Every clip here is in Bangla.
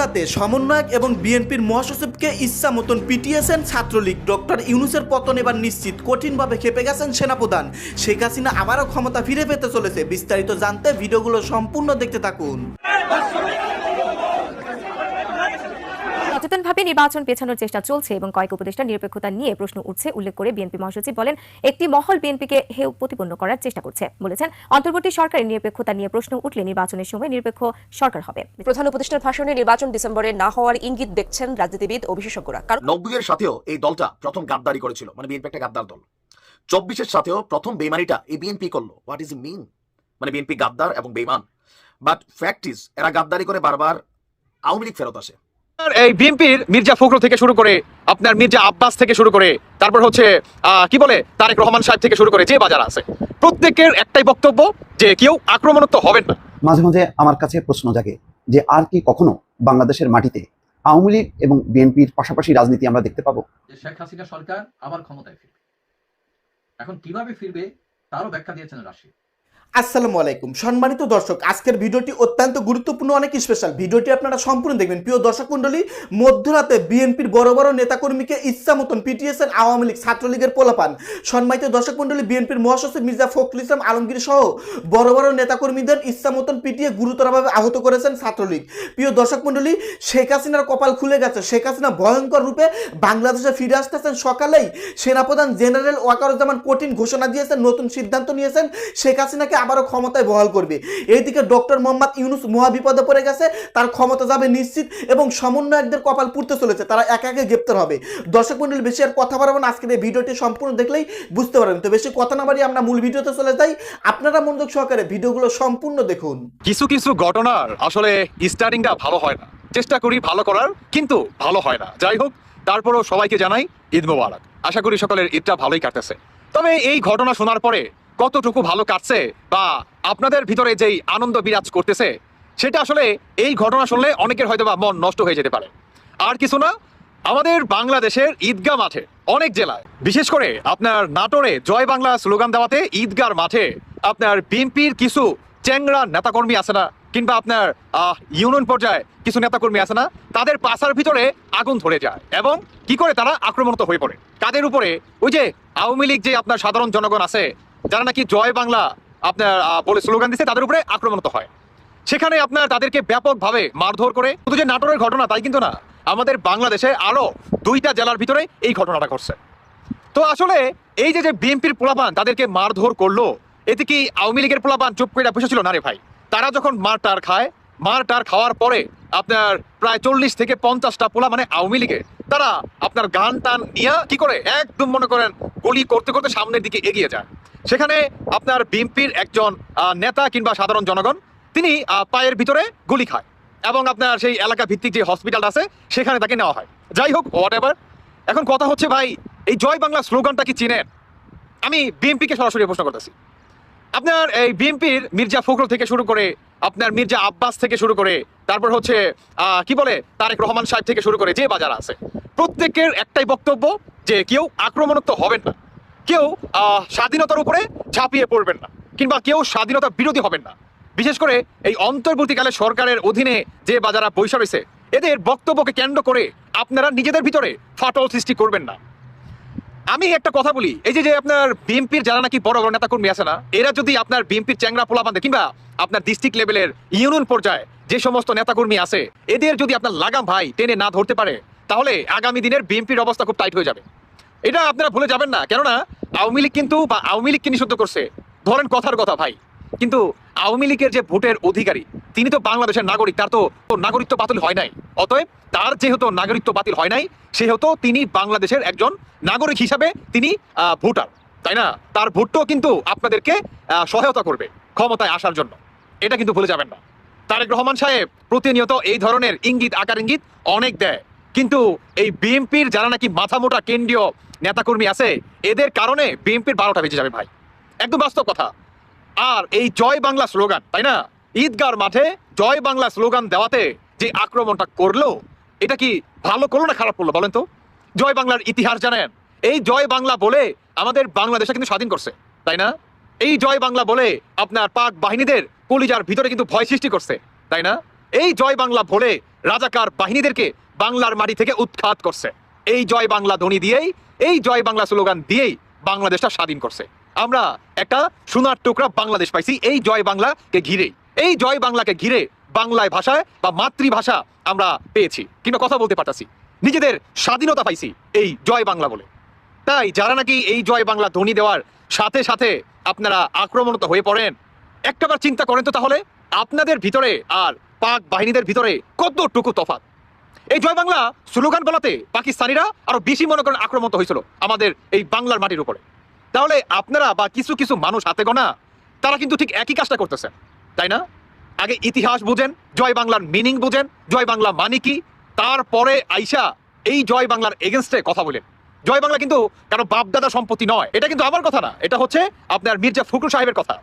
মধ্যরাতে সমন্বয়ক এবং বিএনপির মহাসচিবকে ইচ্ছা মতন পিটিয়েছেন ছাত্রলীগ। ডক্টর ইউনুসের পতন এবার নিশ্চিত। কঠিনভাবে খেপে গেছেন সেনাপ্রধান। শেখ হাসিনা আবারও ক্ষমতা ফিরে পেতে চলেছে। বিস্তারিত জানতে ভিডিওগুলো সম্পূর্ণ দেখতে থাকুন। সচেতনভাবে নির্বাচন পেছানোর চেষ্টা চলছে এবং কয়েক উপদেষ্টা নিরপেক্ষতা নিয়ে প্রশ্ন উঠছে। উল্লেখ করে বিএনপি মহাসচিব বলেন একটি মহল বিএনপিকে হেয় প্রতিপন্ন করার চেষ্টা করছে। বলেছেন অন্তর্বর্তী সরকারের নিরপেক্ষতা নিয়ে প্রশ্ন উঠলে নির্বাচনের সময় নিরপেক্ষ সরকার হবে। প্রধান উপদেষ্টার ভাষণে নির্বাচন ডিসেম্বরে না হওয়ার ইঙ্গিত দেখছেন রাজনীতিবিদ ও বিশেষজ্ঞরা কারণ নব্বইয়ের সাথেও এই দলটা প্রথম গাদ্দারি করেছিল। মানে বিএনপি একটা গাদ্দার দল। চব্বিশের সাথেও প্রথম বেমানিটা এই বিএনপি করল। হোয়াট ইজ মিন মানে বিএনপি গাদ্দার এবং বেমান বাট ফ্যাক্ট ইজ এরা গাদ্দারি করে বারবার আওয়ামী লীগ ফেরত আসে। এই বিএনপির মির্জা ফখরুল থেকে শুরু করে আপনার মির্জা আব্বাস থেকে শুরু করে তারপর হচ্ছে কি বলে তারেক রহমান সাহেব থেকে শুরু করে যে বাজার আছে প্রত্যেকের একটাই বক্তব্য যে কেউ আক্রমণাত্মক হবেন না। মাঝে মাঝে আমার কাছে প্রশ্ন জাগে যে আর কি কখনো বাংলাদেশের মাটিতে আওয়ামী লীগ এবং বিএনপির পাশাপাশি রাজনীতি আমরা দেখতে পাবো? শেখ হাসিনা সরকার আবার ক্ষমতায় ফিরবে। এখন কীভাবে ফিরবে তারও ব্যাখ্যা দিয়েছেন রাশি আসসালামু আলাইকুম। সম্মানিত দর্শক, আজকের ভিডিওটি অত্যন্ত গুরুত্বপূর্ণ, অনেক স্পেশাল ভিডিওটি আপনারা সম্পূর্ণ দেখবেন। প্রিয় দর্শক মণ্ডলী, মধ্যরাতে বিএনপির বড় বড় নেতাকর্মীকে ইচ্ছা মতন পিটিয়েছেন আওয়ামী লীগ ছাত্রলীগের পোলাপান। সম্মানিত দর্শক মণ্ডলী, বিএনপির মহাসচিব মির্জা ফখরুল ইসলাম আলমগীর সহ বড় বড় নেতাকর্মীদের ইচ্ছা মতন পিটিয়ে গুরুতরভাবে আহত করেছেন ছাত্রলীগ। প্রিয় দর্শক মণ্ডলী, শেখ হাসিনার কপাল খুলে গেছে। শেখ হাসিনা ভয়ঙ্কর রূপে বাংলাদেশে ফিরে আসতেছেন সকালেই। সেনাপ্রধান জেনারেল ওয়াকারুজ্জামান কঠিন ঘোষণা দিয়েছেন, নতুন সিদ্ধান্ত নিয়েছেন। শেখ হাসিনাকে আবারও ক্ষমতায় বহাল করবে। এইদিকে ডক্টর মোহাম্মদ ইউনুস মহাবিপদে পড়ে গেছে, তার ক্ষমতা যাবে নিশ্চিত এবং সমন্বয়কদের কপাল পুড়তে চলেছে, তারা একে একে গ্রেপ্তার হবে। দর্শক মন্ডলী বেশি আর কথা বাড়াবো না আজকের এই ভিডিওটি সম্পূর্ণ দেখলেই বুঝতে পারবেন। তো বেশি কথা না বাড়িয়ে আমরা মূল ভিডিওতে চলে যাই। আপনারা মনোযোগ সহকারে ভিডিওগুলো সম্পূর্ণ দেখুন। কিছু কিছু ঘটনার আসলে স্টার্টিংটা ভালো হয় না। চেষ্টা করি ভালো করার, কিন্তু ভালো হয় না। যাই হোক, তারপরও সবাইকে জানাই ঈদ মোবারক। আশা করি সকলের ঈদটা ভালোই কাটতেছে। তবে এই ঘটনা শোনার পরে কতটুকু ভালো কাটছে বা আপনাদের ভিতরে যেই আনন্দ বিরাজ করতেছে, সেটা আসলে এই ঘটনা শুনলে অনেকের হয়তো বা মন নষ্ট হয়ে যেতে পারে। আর কিছু না, আমাদের বাংলাদেশের ঈদগাহ মাঠে অনেক জেলায়, বিশেষ করে আপনার নাটোরে জয় বাংলা স্লোগান দেওয়াতে ঈদগার মাঠে আপনার বিএনপির কিছু চ্যাংরা নেতাকর্মী আছে না, কিংবা আপনার ইউনিয়ন পর্যায়ে কিছু নেতাকর্মী আছে না, তাদের পাশার ভিতরে আগুন ধরে যায় এবং কি করে তারা আক্রমণত হয়ে পড়ে। কাদের উপরে? ওই যে আওয়ামী লীগ যে আপনার সাধারণ জনগণ আছে যারা নাকি জয় বাংলা আপনার বলে স্লোগান দিচ্ছে তাদের উপরে আক্রমণত হয়। সেখানে আপনার তাদেরকে ব্যাপকভাবে মারধর করে, শুধু যে নাটোরের ঘটনা, তাই কিন্তু না, আমাদের বাংলাদেশে আরও দুইটা জেলার ভিতরে এই ঘটনাটা ঘটছে। তো আসলে এই যে যে বিএনপির পোলাপান, তাদেরকে মারধর করল, এতে কি আওয়ামী লীগের পোলাপান চুপ করে বসেছিল? না রে ভাই। তারা যখন মার টার খায়, মার টার খাওয়ার পরে আপনার প্রায় চল্লিশ থেকে পঞ্চাশটা পোলা মানে আওয়ামী লীগের, তারা আপনার গান টান নিয়ে কি করে, একদম মনে করেন গুলি করতে করতে সামনের দিকে এগিয়ে যায়। সেখানে আপনার বিএনপির একজন নেতা কিংবা সাধারণ জনগণ, তিনি পায়ের ভিতরে গুলি খায় এবং আপনার সেই এলাকা ভিত্তিক যে হসপিটাল আছে, সেখানে তাকে নেওয়া হয়। যাই হোক হোয়াট এভার এখন কথা হচ্ছে, ভাই, এই জয় বাংলা স্লোগানটা কি চিনেন? আমি বিএনপিকে সরাসরি প্রশ্ন করতেছি। আপনার এই বিএনপির মির্জা ফখরুল থেকে শুরু করে, আপনার মির্জা আব্বাস থেকে শুরু করে, তারপর হচ্ছে কি বলে, তারেক রহমান সাহেব থেকে শুরু করে, যে বাজার আছে, প্রত্যেকের একটাই বক্তব্য যে কেউ আক্রমণাত্মক হবেন না। কেউ স্বাধীনতার উপরে ঝাঁপিয়ে পড়বেন না, কিংবা কেউ স্বাধীনতা বিরোধী হবেন না। বিশেষ করে এই অন্তর্বর্তীকালে সরকারের অধীনে যে বাজারা বৈশা রয়েছে, এদের বক্তব্যকে কেন্দ্র করে আপনারা নিজেদের ভিতরে ফাটল সৃষ্টি করবেন না। আমি একটা কথা বলি, এই যে যে আপনার বিএনপির যারা নাকি বড় বড় নেতাকর্মী আছে না, এরা যদি আপনার বিএনপির চ্যাংরা পোলা বান্ধে, কিংবা আপনার ডিস্ট্রিক্ট লেভেলের ইউনিয়ন পর্যায়ে যে সমস্ত নেতাকর্মী আছে, এদের যদি আপনার লাগাম ভাই টেনে না ধরতে পারে, তাহলে আগামী দিনের বিএনপির অবস্থা খুব টাইট হয়ে যাবে। এটা আপনারা ভুলে যাবেন না। কেননা, আওয়ামী লীগ কিন্তু বা আওয়ামী লীগকে নিষিদ্ধ করছে। ধরেন কথার কথা ভাই। কিন্তু আওয়ামী লীগের যে ভোটের অধিকারী, তিনি তো বাংলাদেশের নাগরিক, তার তো নাগরিকত্ব বাতিল হয় নাই। অতএব তার যেহেতু নাগরিকত্ব বাতিল হয় নাই, সেহেতু তিনি বাংলাদেশের একজন নাগরিক হিসাবে তিনি ভোটার। তাই না? তার ভোটটাও কিন্তু আপনাদেরকে সহায়তা করবে ক্ষমতায় আসার জন্য। এটা কিন্তু ভুলে যাবেন না। তারেক রহমান সাহেব প্রতিনিয়ত এই ধরনের ইঙ্গিত, আকার ইঙ্গিত অনেক দেয়। কিন্তু এই বিএনপির যারা নাকি মাথা মোটা কেন্দ্রীয় নেতাকর্মী আছে, এদের কারণে বিএনপির বারোটা বেজে যাবে ভাই। একদম বাস্তব কথা। আর এই জয় বাংলা স্লোগান, তাই না? ঈদগার মাঠে জয় বাংলা স্লোগান দেওয়াতে যে আক্রমণটা করল, এটা কি ভালো করল না খারাপ করল বলেন তো? জয় বাংলার ইতিহাস জানেন। এই জয় বাংলা বলে আমাদের বাংলাদেশে কিন্তু স্বাধীন করছে, তাই না? এই জয় বাংলা বলে আপনার পাক বাহিনীদের কলিজার ভিতরে কিন্তু ভয় সৃষ্টি করছে, তাই না? এই জয় বাংলা বলে রাজাকার বাহিনীদেরকে বাংলার মাটি থেকে উৎখাত করছে। এই জয় বাংলা ধ্বনি দিয়েই, এই জয় বাংলা স্লোগান দিয়েই বাংলাদেশটা স্বাধীন করছে। আমরা একটা সোনার টুকরা বাংলাদেশ পাইছি, এই জয় বাংলাকে ঘিরেই। এই জয় বাংলাকে ঘিরে বাংলায় ভাষায় বা মাতৃভাষা আমরা পেয়েছি, কিংবা কথা বলতে পারতাছি। নিজেদের স্বাধীনতা পাইছি এই জয় বাংলা বলে। তাই যারা নাকি এই জয় বাংলা ধ্বনি দেওয়ার সাথে সাথে আপনারা আক্রমণত হয়ে পড়েন একটাবার চিন্তা করেন তো তাহলে আপনাদের ভিতরে আর পাক বাহিনীদের ভিতরে কতটুকু তফাৎ? এই জয় বাংলা স্লোগান বলাতে পাকিস্তানিরা আরও বেশি মনে করেন আক্রমণ হয়েছিল আমাদের এই বাংলার মাটির উপরে। তাহলে আপনারা বা কিছু কিছু মানুষ হাতে গোনা, তারা কিন্তু ঠিক একই কাজটা করতেছেন, তাই না? আগে ইতিহাস বুঝেন, জয় বাংলার মিনিং বুঝেন, জয় বাংলা মানে কি? তারপরে আইসা এই জয় বাংলার এগেনস্টে কথা বলেন। জয় বাংলা কিন্তু কারও বাপদাদা সম্পত্তি নয়, এটা কিন্তু আমার কথা না, এটা হচ্ছে আপনার মির্জা ফখরুল সাহেবের কথা।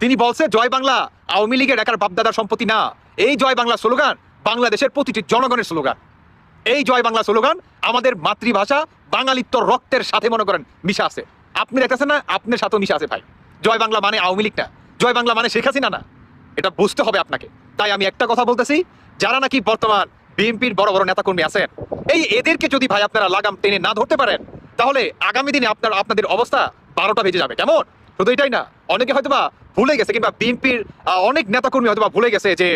তিনি বলছে, জয় বাংলা আওয়ামী লীগের একার বাপদাদার সম্পত্তি না, এই জয় বাংলা স্লোগান বাংলাদেশের প্রতিটি জনগণের স্লোগান। এই জয় বাংলা স্লোগান আমাদের মাতৃভাষা বাঙালিত্ব রক্তের সাথে মনে করেন, মিশা আছে। আপনি দেখতেছেন না? আপনার সাথেও মিশা আছে ভাই। জয় বাংলা মানে আওয়ামী লীগ না জয় বাংলা মানে শেখ হাসিনা না। এটা বুঝতে হবে আপনাকে। তাই আমি একটা কথা বলতেছি, যারা নাকি বর্তমান বিএনপির বড় বড় নেতাকর্মী আছেন, এই এদেরকে যদি ভাই আপনারা লাগাম টেনে না ধরতে পারেন, তাহলে আগামী দিনে আপনার আপনাদের অবস্থা বারোটা বেজে যাবে। কেমন? শুধু এটাই না, অনেকে হয়তোবা ভুলে গেছে, কিংবা বিএনপির অনেক নেতাকর্মী হয়তোবা ভুলে গেছে যে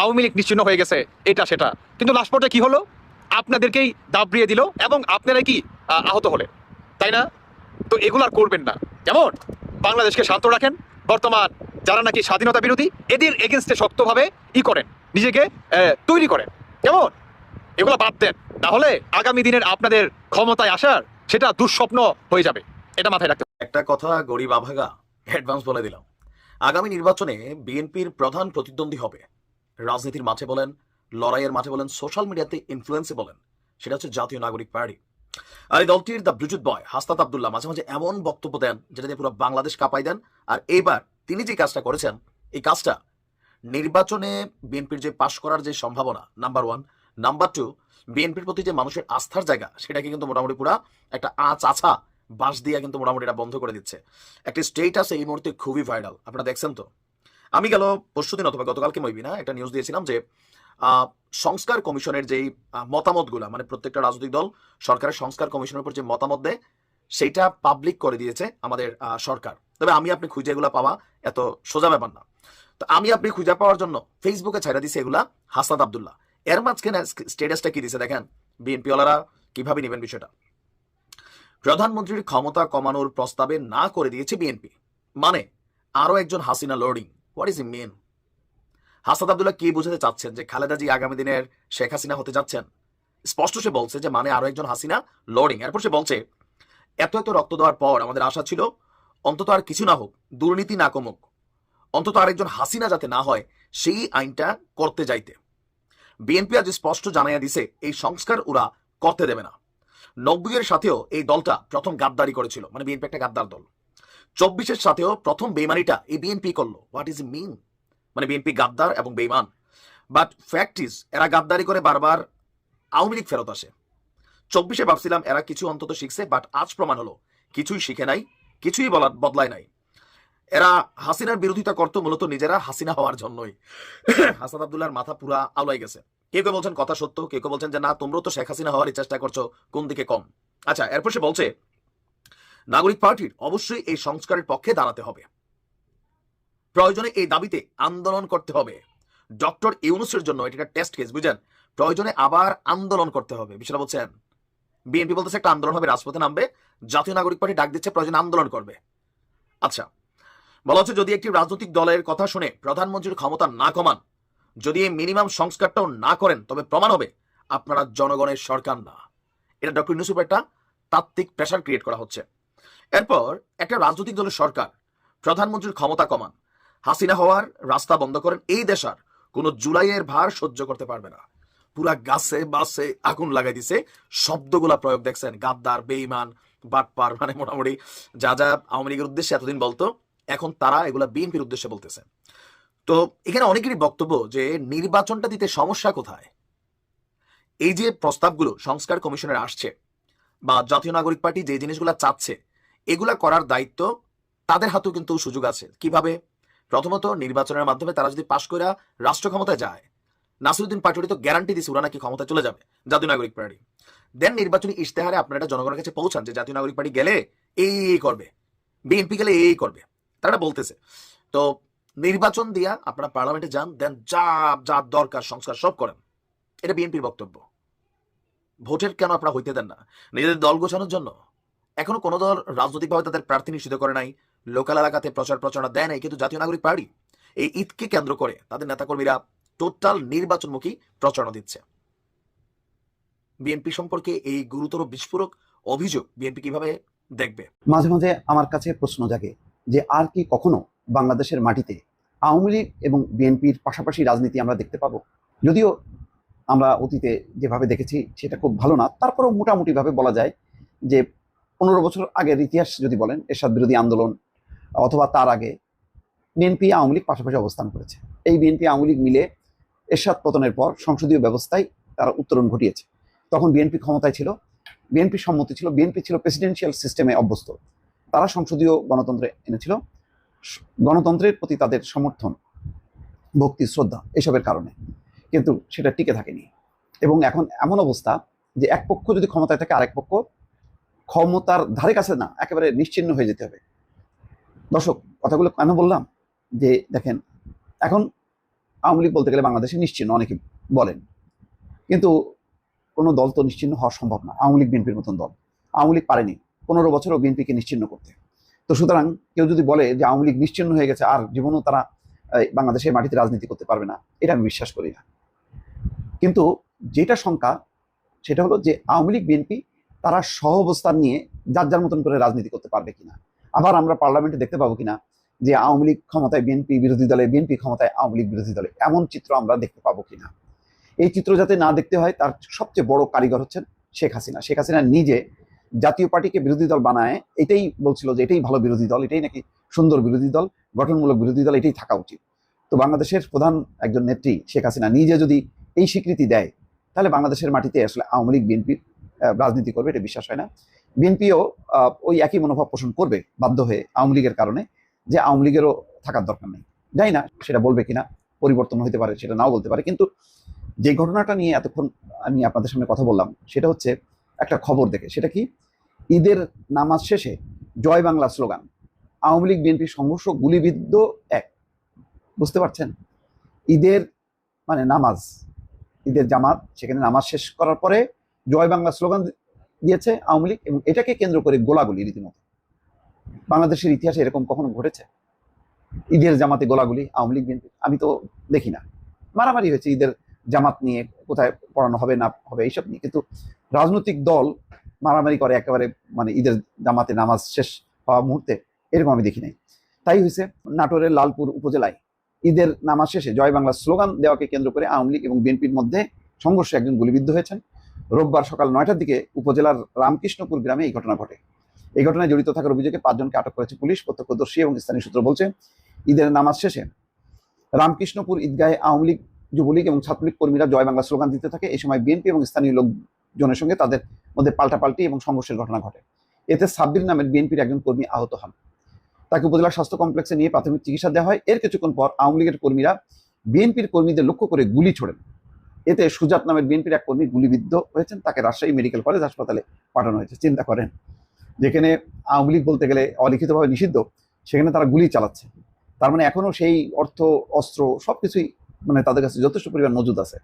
আওয়ামী লীগ নিশ্চিন্ন হয়ে গেছে, এটা সেটা। কিন্তু লাস্ট পর্যায়ে কি হলো? আপনাদেরকেই দাবড়িয়ে দিল এবং আপনারাই কি আহত হলেন, তাই না? তো এগুলো আর করবেন না। কেমন বাংলাদেশকে শান্ত রাখেন। বর্তমান যারা নাকি স্বাধীনতা বিরোধী, এদের এগেনস্টে শক্তভাবে ই করেন। নিজেকে তৈরি করেন। কেমন এগুলো বাদ দেন। তাহলে আগামী দিনের আপনাদের ক্ষমতায় আসার সেটা দুঃস্বপ্ন হয়ে যাবে। এটা মাথায় রাখতে একটা কথা গরিব আভাগা অ্যাডভান্স বলে দিলাম। আগামী নির্বাচনে বিএনপির প্রধান প্রতিদ্বন্দ্বী হবে। রাজনীতির মাঠে বলেন, লড়াইয়ের মাঠে বলেন সোশ্যাল মিডিয়াতে ইনফ্লুয়েন্সে বলেন, সেটা হচ্ছে জাতীয় নাগরিক পার্টি। আর এই দলটির দ্য ব্লুটুথ বয় হাস্তাত আবদুল্লাহ মাঝে মাঝে এমন বক্তব্য দেন, যেটা দিয়ে পুরো বাংলাদেশ কাঁপাই দেন। আর এইবার তিনি যে কাজটা করেছেন, এই কাজটা নির্বাচনে বিএনপির যে পাশ করার যে সম্ভাবনা নাম্বার ওয়ান নাম্বার টু বিএনপির প্রতি যে মানুষের আস্থার জায়গা, সেটাকে কিন্তু মোটামুটি পুরা একটা আঁচ আছা বাঁশ দিয়ে কিন্তু মোটামুটি এটা বন্ধ করে দিচ্ছে। একটি স্টেটাস এই মুহূর্তে খুবই ভাইরাল আপনারা দেখছেন তো? আমি গেল পরশুদিন অথবা গতকালকে মইবি না একটা নিউজ দিয়েছিলাম যে সংস্কার কমিশনের যেই মতামতগুলো মানে প্রত্যেকটা রাজনৈতিক দল সরকারের সংস্কার কমিশনের উপর যে মতামত দেয়, সেইটা পাবলিক করে দিয়েছে আমাদের সরকার। তবে আমি আপনি খুঁজে এগুলা পাওয়া এত সোজা ব্যাপার না। তো আমি আপনি খুঁজে পাওয়ার জন্য ফেসবুকে ছাড়া দিছে এগুলা হাসাদ আবদুল্লাহ। এর মাঝখানে স্টেটাসটা কি দিছে দেখেন? বিএনপি ওয়ালারা কীভাবে নেবেন বিষয়টা? প্রধানমন্ত্রীর ক্ষমতা কমানোর প্রস্তাবে না করে দিয়েছে বিএনপি মানে আরও একজন হাসিনা লোডিং হোয়াট ইজ ই মেন হাসাদ আবদুল্লাহ কি বুঝাতে চাচ্ছেন যে খালেদা জি আগামী দিনের শেখ হাসিনা হতে যাচ্ছেন? স্পষ্ট সে বলছে যে মানে আরও একজন হাসিনা লোডিং এরপর সে বলছে, এত এত রক্ত দেওয়ার পর আমাদের আশা ছিল অন্তত আর কিছু না হোক, দুর্নীতি না কমুক। অন্তত আরেকজন হাসিনা যাতে না হয়, সেই আইনটা করতে যাইতে। বিএনপি আজ স্পষ্ট জানাইয়া দিছে, এই সংস্কার ওরা করতে দেবে না। নব্বইয়ের সাথেও এই দলটা প্রথম গাদ্দারি করেছিল মানে বিএনপি একটা গাদ্দার দল। চব্বিশের সাথেও প্রথম বেমানিটা এই বিএনপি করল। হোয়াট ইজ মিন মানে বিএনপি গাদ্দার এবং বেইমান। বাট ফ্যাক্ট ইজ এরা গাদ্দারি করে বারবার আওয়ামী লীগ ফেরত আসে। চব্বিশে ভাবছিলাম এরা কিছু অন্তত শিখছে বাট আজ প্রমাণ হলো, কিছুই শিখে নাই, কিছুই বলা, বদলায় নাই। এরা হাসিনার বিরোধিতা করতো মূলত নিজেরা হাসিনা হওয়ার জন্যই। হাসান আবদুল্লাহর মাথা পুরা আলোয় গেছে। কেউ কেউ বলছেন, কথা সত্য। কেউ কেউ বলছেন যে, না তোমরা তো শেখ হাসিনা হওয়ারই চেষ্টা করছ, কোন দিকে কম? আচ্ছা এরপর সে বলছে নাগরিক পার্টির অবশ্যই এই সংস্কারের পক্ষে দাঁড়াতে হবে। প্রয়োজনে এই দাবিতে আন্দোলন করতে হবে। ডক্টর ইউনুসের জন্য এটা একটা টেস্ট কেস বুঝেন প্রয়োজনে আবার আন্দোলন করতে হবে, বিষয়টা বলছেন। বিএনপি বলতেছে একটা আন্দোলন হবে, রাজপথে নামবে, জাতীয় নাগরিক পার্টি ডাক দিচ্ছে, প্রয়োজনে আন্দোলন করবে। আচ্ছা বলা হচ্ছে যদি একটি রাজনৈতিক দলের কথা শুনে প্রধানমন্ত্রীর ক্ষমতা না কমান, যদি এই মিনিমাম সংস্কারটাও না করেন, তবে প্রমাণ হবে আপনারা জনগণের সরকার না। এটা ডক্টর ইউনুসুফ একটা তাত্ত্বিক প্রেশার ক্রিয়েট করা হচ্ছে। এরপর একটা রাজনৈতিক দলের সরকার, প্রধানমন্ত্রীর ক্ষমতা কমান। হাসিনা হওয়ার রাস্তা বন্ধ করেন এই দেশার কোন জুলাইয়ের ভার সহ্য করতে পারবে না। পুরা গাছে বাসে আগুন লাগাই দিছে, শব্দগুলা প্রয়োগ দেখছেন গাদ্দার বেইমান বাটপার মানে মোটামুটি যা যা আওয়ামী লীগের উদ্দেশ্যে এতদিন বলতো, এখন তারা এগুলা বিএনপির উদ্দেশ্যে বলতেছে। তো এখানে অনেকেরই বক্তব্য যে নির্বাচনটা দিতে সমস্যা কোথায়? এই যে প্রস্তাবগুলো সংস্কার কমিশনের আসছে, বা জাতীয় নাগরিক পার্টি যে জিনিসগুলো চাচ্ছে এগুলা করার দায়িত্ব তাদের হাতেও কিন্তু সুযোগ আছে। কীভাবে? প্রথমত নির্বাচনের মাধ্যমে তারা যদি পাশ করে রাষ্ট্র ক্ষমতায় যায়, নাসিরুদ্দিন পাটোয়ারি তো গ্যারান্টি দিছে ওরা নাকি ক্ষমতা চলে যাবে, জাতীয় নাগরিক পার্টি। দেন নির্বাচনী ইশতেহারে আপনারা জনগণের কাছে পৌঁছান যে জাতীয় নাগরিক পার্টি গেলে এই এই করবে, বিএনপি গেলে এই করবে, তারা বলতেছে। তো নির্বাচন দিয়া আপনারা পার্লামেন্টে যান দেন যা যা দরকার, সংস্কার সব করেন। এটা বিএনপির বক্তব্য। ভোটের কেন আপনারা হইতে দেন না? নিজেদের দল গোছানোর জন্য? এখনও কোনো দল রাজনৈতিকভাবে তাদের প্রার্থী নিষিদ্ধ করে নাই, লোকাল এলাকাতে প্রচার প্রচারণা দেয় নাই, কিন্তু জাতীয় নাগরিক পার্টি এই ঈদকে কেন্দ্র করে তাদের নেতাকর্মীরা টোটাল নির্বাচনমুখী প্রচারণা দিচ্ছে। বিএনপি সম্পর্কে এই গুরুতর বিস্ফোরক অভিযোগ বিএনপি কীভাবে দেখবে? মাঝে মাঝে আমার কাছে প্রশ্ন জাগে যে আর কি কখনো বাংলাদেশের মাটিতে আওয়ামী লীগ এবং বিএনপির পাশাপাশি রাজনীতি আমরা দেখতে পাবো? যদিও আমরা অতীতে যেভাবে দেখেছি সেটা খুব ভালো না, তারপরেও মোটামুটিভাবে বলা যায় যে পনেরো বছর আগের ইতিহাস যদি বলেন, এরশাদ বিরোধী আন্দোলন অথবা তার আগে বিএনপি আওয়ামী লীগ পাশাপাশি অবস্থান করেছে। এই বিএনপি আওয়ামী লীগ মিলে এরশাদ পতনের পর সংসদীয় ব্যবস্থায় তারা উত্তরণ ঘটিয়েছে। তখন বিএনপি ক্ষমতায় ছিল, বিএনপি সম্মতি ছিল, বিএনপি ছিল প্রেসিডেন্সিয়াল সিস্টেমে অভ্যস্ত। তারা সংসদীয় গণতন্ত্রে এনেছিল। গণতন্ত্রের প্রতি তাদের সমর্থন, ভক্তি, শ্রদ্ধা এসবের কারণে। কিন্তু সেটা টিকে থাকেনি। এবং এখন এমন অবস্থা যে এক পক্ষ যদি ক্ষমতায় থাকে, আরেক পক্ষ ক্ষমতার ধারে কাছে না, একেবারে নিশ্চিহ্ন হয়ে যেতে হবে। দর্শক, কথাগুলো কেন বললাম? যে দেখেন, এখন আওয়ামী লীগ বলতে গেলে বাংলাদেশে নিশ্চিহ্ন অনেকে বলেন। কিন্তু কোনো দল তো নিশ্চিহ্ন হওয়া সম্ভব না, আওয়ামী লীগ, বিএনপির মতন দল। আওয়ামী লীগ পারেনি, পনেরো বছরও বিএনপিকে নিশ্চিহ্ন করতে। তো সুতরাং কেউ যদি বলে যে আওয়ামী লীগ নিশ্চিহ্ন হয়ে গেছে, আর জীবনও তারা বাংলাদেশের মাটিতে রাজনীতি করতে পারবে না, এটা আমি বিশ্বাস করি না। কিন্তু যেটা শঙ্কা, সেটা হলো যে আওয়ামী লীগ, বিএনপি তারা সহ অবস্থান নিয়ে যার যার মতন করে রাজনীতি করতে পারবে কিনা। আবার আমরা পার্লামেন্টে দেখতে পাবো কিনা যে আওয়ামী লীগ ক্ষমতায় বিএনপি বিরোধী দলে, বিএনপি ক্ষমতায় আওয়ামী লীগ বিরোধী দলে এমন চিত্র আমরা দেখতে পাবো কিনা। এই চিত্র যাতে না দেখতে হয়, তার সবচেয়ে বড় কারিগর হচ্ছেন শেখ হাসিনা। শেখ হাসিনা নিজে জাতীয় পার্টিকে বিরোধী দল বানায়, এটাই বলছিল যে এটাই ভালো বিরোধী দল, এটাই নাকি সুন্দর বিরোধী দল, গঠনমূলক বিরোধী দল, এটাই থাকা উচিত। তো বাংলাদেশের প্রধান একজন নেত্রী শেখ হাসিনা নিজে যদি এই স্বীকৃতি দেয়, তাহলে বাংলাদেশের মাটিতে আসলে আওয়ামী লীগ, বিএনপি রাজনীতি করবে, এটা বিশ্বাস হয় না। বিএনপিও ওই একই মনোভাব পোষণ করবে বাধ্য হয়ে আওয়ামী লীগের কারণে, যে আওয়ামী লীগেরও থাকার দরকার নেই। জানি না সেটা বলবে কিনা, পরিবর্তন হতে পারে, সেটা নাও বলতে পারে, কিন্তু যে ঘটনাটা নিয়ে এতক্ষণ আমি আপনাদের সামনে কথা বললাম, সেটা হচ্ছে একটা খবর দেখে। সেটা কি? ঈদের নামাজ শেষে জয় বাংলা স্লোগান, আওয়ামী লীগ, বিএনপি সংঘর্ষ গুলিবিদ্ধ এক। বুঝতে পারছেন? ঈদের মানে নামাজ, ঈদের জামাত, সেখানে নামাজ শেষ করার পরে জয় বাংলা স্লোগান দিয়েছে আওয়ামী লীগ এবং এটাকে কেন্দ্র করে গোলাগুলি রীতিমতো। বাংলাদেশের ইতিহাসে এরকম কখনো ঘটেছে? ঈদের জামাতে গোলাগুলি, আওয়ামী লীগ বিএনপি, আমি তো দেখি না। মারামারি হয়েছে ঈদের জামাত নিয়ে, কোথায় পড়ানো হবে না হবে এইসব নিয়ে। কিন্তু রাজনৈতিক দল মারামারি করে একেবারে মানে ঈদের জামাতে নামাজ শেষ হওয়া মুহূর্তে এরকম আমি দেখি নাই। তাই হয়েছে নাটোরের লালপুর উপজেলায় ঈদের নামাজ শেষে জয় বাংলা স্লোগান দেওয়াকে কেন্দ্র করে আওয়ামী লীগ এবং বিএনপির মধ্যে সংঘর্ষে একজন গুলিবিদ্ধ হয়েছেন। রোববার সকাল নয়টার দিকে উপজেলার রামকৃষ্ণপুর গ্রামে এই ঘটনা ঘটে। এই ঘটনায় জড়িত থাকার অভিযোগে পাঁচজনকে আটক করেছে পুলিশ, প্রত্যক্ষদর্শী এবং স্থানীয় সূত্র বলছে, ঈদের নামাজ শেষে রামকৃষ্ণপুর ঈদগাহে আওয়ামী লীগ, যুবলীগ এবং ছাত্রলীগ কর্মীরা জয় বাংলা স্লোগান দিতে থাকে। এই সময় বিএনপি এবং স্থানীয় লোকজনের সঙ্গে তাদের মধ্যে পাল্টাপাল্টি এবং সংঘর্ষের ঘটনা ঘটে। এতে সাব্বির নামের বিএনপির একজন কর্মী আহত হন। তাকে উপজেলা স্বাস্থ্য কমপ্লেক্সে নিয়ে প্রাথমিক চিকিৎসা দেওয়া হয়। এর কিছুক্ষণ পর আওয়ামী লীগের কর্মীরা বিএনপির কর্মীদের লক্ষ্য করে গুলি ছোড়েন। এতে সুজাত নামের বিএনপির এক কর্মী গুলিবিদ্ধ হয়েছেন, তাকে রাজশাহী মেডিকেল কলেজ হাসপাতালে পাঠানো হয়েছে। চিন্তা করেন, যেখানে আওয়ামী লীগ বলতে গেলে অলিখিতভাবে নিষিদ্ধ, সেখানে তারা গুলি চালাচ্ছে। তার মানে এখনও সেই অর্থ, অস্ত্র সবকিছুই মানে তাদের কাছে যথেষ্ট পরিমাণ মজুদ আছে।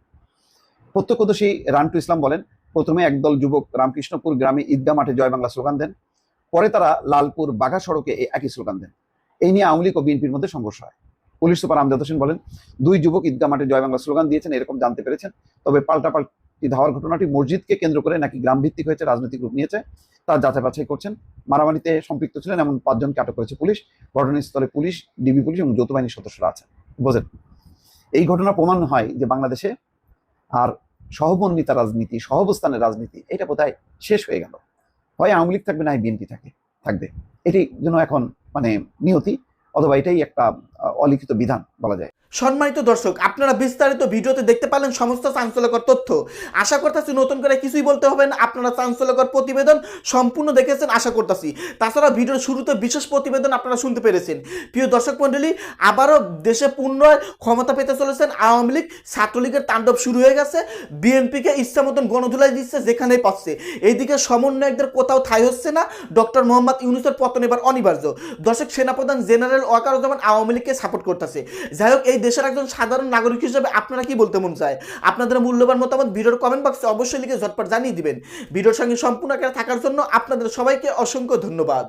প্রত্যক্ষদর্শী রান্টু ইসলাম বলেন, প্রথমে একদল যুবক রামকৃষ্ণপুর গ্রামে ঈদগাহ মাঠে জয় বাংলা স্লোগান দেন, পরে তারা লালপুর বাঘা সড়কে একই স্লোগান দেন। এই নিয়ে আওয়ামী লীগ ও বিএনপির মধ্যে সংঘর্ষ হয়। পুলিশ সুপার আমজাদ হোসেন বলেন, দুই যুবক ঈদগাহ মাঠে জয় বাংলা স্লোগান দিয়েছেন, এরকম জানতে পেরেছেন। তবে পাল্টাপাল্টি ধাওয়ার ঘটনাটি মসজিদকে কেন্দ্র করে নাকি গ্রাম ভিত্তিক হয়েছে, রাজনৈতিক রূপ নিয়েছে, তা যাচাই বাছাই করছেন। মারামারিতে সম্পৃক্ত ছিলেন এমন পাঁচজনকে আটক করেছে পুলিশ, ঘটনাস্থলে পুলিশ, ডিবি পুলিশ এবং যৌথ বাহিনীর সদস্যরা আছেন। বোঝেন, এই ঘটনা প্রমাণ হয় যে বাংলাদেশে আর সহমর্মিতা রাজনীতি, সহবস্থানের রাজনীতি, এটা বোধহয় শেষ হয়ে গেল। হয় আওয়ামী লীগ থাকবে না বিএনপি থাকে, থাকবে। এটি যেন এখন মানে নিয়তি অথবা এটাই একটা অলিখিত বিধান। বলা যায়। সম্মানিত দর্শক, আপনারা বিস্তারিত ভিডিওতে দেখতে পারলেন সমস্ত চাঞ্চল্যকর তথ্য। আশা করতেছি নতুন করে কিছুই বলতে হবে না, আপনারা চাঞ্চল্যকর প্রতিবেদন সম্পূর্ণ দেখেছেন, আশা করতেছি। তাছাড়া ভিডিওর শুরুতে বিশেষ প্রতিবেদন আপনারা শুনতে পেরেছেন। প্রিয় দর্শক মণ্ডলী, আবারও দেশে পুনরায় ক্ষমতা পেতে চলেছেন আওয়ামী লীগ। ছাত্রলীগের তাণ্ডব শুরু হয়ে গেছে। বিএনপিকে ইচ্ছা মতন গণধুলাই দিচ্ছে, যেখানেই পাচ্ছে। এইদিকে সমন্বয়কদের কোথাও ঠাই হচ্ছে না। ডক্টর মোহাম্মদ ইউনুসের পতন এবার অনিবার্য। দর্শক, সেনাপ্রধান জেনারেল ওয়াকারুজ্জামান আওয়ামী লীগকে সাপোর্ট করতেছে। যাই হোক, এই দেশের একজন সাধারণ নাগরিক হিসেবে আপনারা কি বলতে মন চায়? আপনাদের মূল্যবান মতামত ভিডিওর কমেন্ট বক্সে অবশ্যই লিখে ঝটপট জানিয়ে দিবেন। ভিডিওর সঙ্গে সম্পূর্ণ থাকার জন্য আপনাদের সবাইকে অসংখ্য ধন্যবাদ।